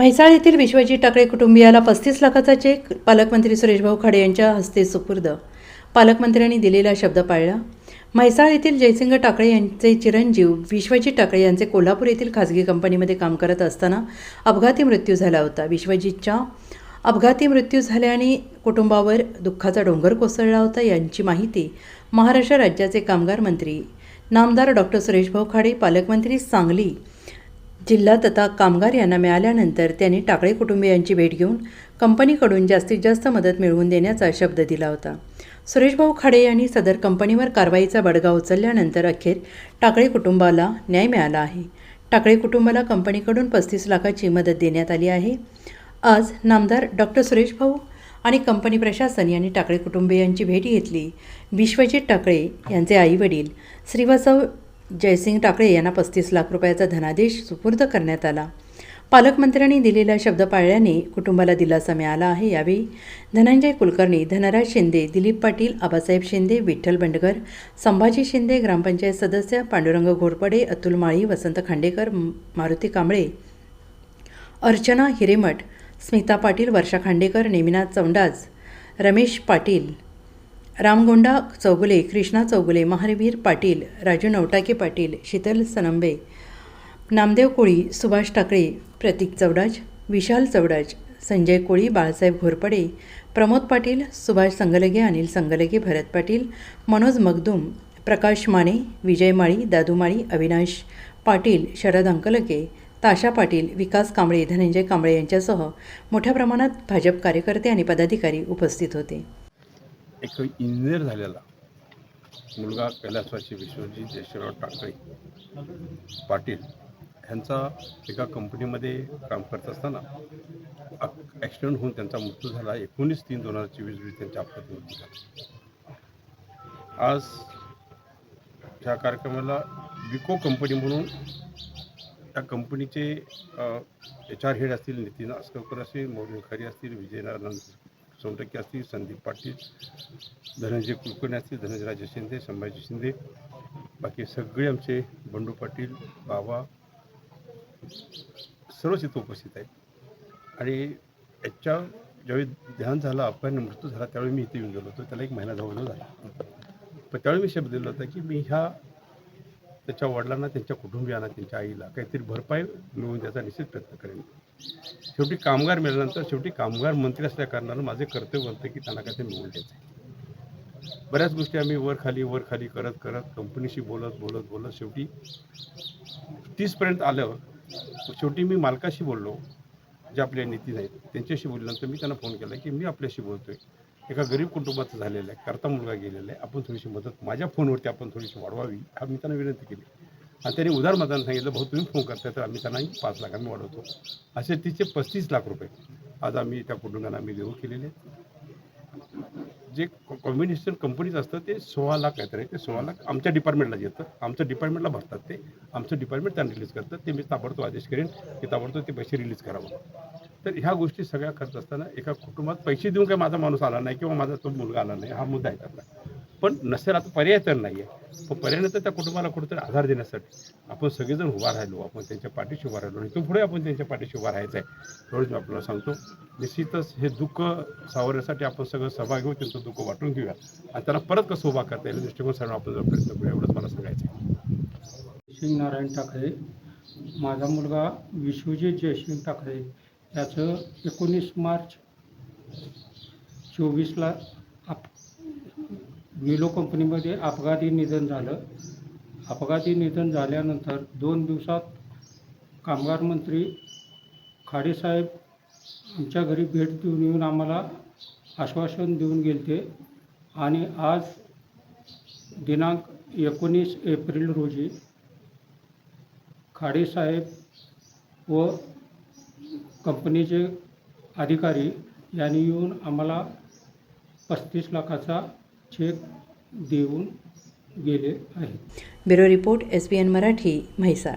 म्हैसाळ येथील विश्वजीत टाकळे कुटुंबियाला पस्तीस लाखाचा चेक पालकमंत्री सुरेशभाऊ खाडे यांच्या हस्ते सुपूर्द. पालकमंत्र्यांनी दिलेला शब्द पाळला. म्हैसाळ येथील जयसिंग टाकळे यांचे चिरंजीव विश्वजीत टाकळे यांचे कोल्हापूर येथील खाजगी कंपनीमध्ये काम करत असताना अपघाती मृत्यू झाला होता. विश्वजीतच्या अपघाती मृत्यू झाल्याने कुटुंबावर दुःखाचा डोंगर कोसळला होता यांची माहिती महाराष्ट्र राज्याचे कामगार मंत्री नामदार डॉक्टर सुरेशभाऊ खाडे पालकमंत्री सांगली जिल्हा तथा कामगार यांना मिळाल्यानंतर त्यांनी टाकळे कुटुंबियांची भेट घेऊन कंपनीकडून जास्तीत जास्त मदत मिळवून देण्याचा शब्द दिला होता. सुरेशभाऊ खाडे यांनी सदर कंपनीवर कारवाईचा बडगा उचलल्यानंतर अखेर टाकळे कुटुंबाला न्याय मिळाला आहे. टाकळे कुटुंबाला कंपनीकडून पस्तीस लाखाची मदत देण्यात आली आहे. आज नामदार डॉक्टर सुरेशभाऊ आणि कंपनी प्रशासन यांनी टाकळे कुटुंबियांची भेट घेतली. विश्वजित टाकळे यांचे आईवडील श्रीवासव जयसिंग टाकळे यांना पस्तीस लाख रुपयाचा धनादेश सुपूर्द करण्यात आला. पालकमंत्र्यांनी दिलेला शब्द पाळल्याने कुटुंबाला दिलासा मिळाला आहे. यावेळी धनंजय कुलकर्णी धनराज शिंदे दिलीप पाटील आबासाहेब शिंदे विठ्ठल बंडगर संभाजी शिंदे ग्रामपंचायत सदस्य पांडुरंग घोरपडे अतुल माळी वसंत खांडेकर मारुती कांबळे अर्चना हिरेमठ स्मिता पाटील वर्षा खांडेकर नेमिनाथ चौंडाज रमेश पाटील रामगोंडा चौगुले कृष्णा चौगुले महावीर पाटील राजू नवटाके पाटील शीतल सनंबे नामदेव कोळी सुभाष टाकळे प्रतीक चौडाज विशाल चौडाज संजय कोळी बाळासाहेब घोरपडे प्रमोद पाटील सुभाष संगलगे अनिल संगलगे भरत पाटील मनोज मगदूम प्रकाश माने विजय माळी दादू माळी अविनाश पाटील शरद अंकलगे ताशा पाटील विकास कांबळे धनंजय कांबळे यांच्यासह मोठ्या प्रमाणात भाजप कार्यकर्ते आणि पदाधिकारी उपस्थित होते. एक इंजिनियर झालेला. मुलगा कैलासवासी विश्वजी जयशिवराव टाकळे पाटील ह्यांचा एका कंपनीमध्ये काम करत असताना ॲक्सिडेंट होऊन त्यांचा मृत्यू झाला. एकोणीस तीन दोन हजार चोवीस रोजी त्यांच्या अपघाती मृत्यू झाला. आज ह्या कार्यक्रमाला विको कंपनी म्हणून त्या कंपनीचे एच आर हेड असतील नितीन आसगावकर असतील मौर्य खरी असतील विजयनारायण चौटक्के असतील संदीप पाटील धनंजय कुलकर्णी असतील धनंजयराजे शिंदे संभाजी शिंदे बाकी सगळे आमचे बंडू पाटील बाबा सर्वच इथं उपस्थित आहेत. आणि याच्या ज्यावेळी ध्यान झालं अपघात मृत्यू झाला त्यावेळी मी इथे येऊन गेलो होतो. त्याला एक महिना जवळजवळ झाला. पण त्यावेळी मी शब्द दिला होता की मी ह्या त्याच्या वडिलांना त्यांच्या कुटुंबियांना त्यांच्या आईला काहीतरी भरपाई मिळवून द्यायचा निश्चित प्रयत्न करेन. शेवटी कामगार मिळाल्यानंतर शेवटी कामगार मंत्री असल्या कारणानं माझे कर्तव्य बनतं की त्यांना काहीतरी मिळवून द्यायचं बऱ्याच गोष्टी आम्ही वर खाली वर खाली करत करत कंपनीशी बोलत बोलत बोलत शेवटी तीसपर्यंत आलं. शेवटी मी मालकाशी बोललो जे आपले नितीन आहेत त्यांच्याशी बोलल्यानंतर मी त्यांना फोन केला की मी आपल्याशी बोलतोय. एका गरीब कुटुंबाचं झालेलं आहे करता मुलगा गेलेला आहे आपण थोडीशी मदत माझ्या फोनवरती आपण थोडीशी वाढवावी हा मी त्यांना विनंती केली. आणि त्यांनी उदार मतानं सांगितलं भाऊ तुम्ही फोन करताय तर आम्ही त्यांनाही पाच लाखांनी वाढवतो. असे तिचे पस्तीस लाख रुपये आज आम्ही त्या कुटुंबांना आम्ही देऊ केलेले जे कॉम्बिनेशन कंपनीचं असतं ते सोळा लाख काहीतरी ते सोळा लाख आमच्या डिपार्टमेंटला येतं आमच्या डिपार्टमेंटला भरतात ते. आमचं डिपार्टमेंट त्यांना रिलीज करतं ते मी ताबडतोब आदेश करेन की ताबडतोब ते पैसे रिलीज करावं. तर ह्या गोष्टी सगळ्या करत असताना एका कुटुंबात पैसे देऊन काही माझा माणूस आला नाही किंवा माझा तो मुलगा आला नाही हा मुद्दा आहे त्यातला. पण नसेल आता पर्याय तर नाही आहे पण पर्याय तर त्या कुटुंबाला कुठेतरी आधार देण्यासाठी आपण सगळेजण उभा राहिलो आपण त्यांच्या पाठीशी उभा राहिलो आणि तो पुढे आपण त्यांच्या पाठीशी उभा राहायचा आहे. थोडंच मी आपल्याला सांगतो निश्चितच हे दुःख सावरण्यासाठी आपण सगळं सभा घेऊ त्यांचं दुःख वाटून घेऊया. आणि त्याला परत कसं उभा करता येईल दृष्टिकोन आपण जर प्रयत्न करूया एवढंच मला सांगायचं आहे. जयसिंग नारायण माझा मुलगा विश्वजित जयसिंग ठाकरे त्याचं एकोणीस मार्च चोवीसला आप विलो कंपनीमध्ये अपघाती निधन झालं. अपघाती निधन झाल्यानंतर दोन दिवसात कामगार मंत्री खाडेसाहेब आमच्या घरी भेट देऊन येऊन आम्हाला आश्वासन देऊन गेलते. आणि आज दिनांक एकोणीस एप्रिल रोजी खाडेसाहेब व कंपनीचे अधिकारी यांनी येऊन आम्हाला पस्तीस लाखाचा चेक देऊन गेले आहे bureau report S B N Marathi Mhaisal.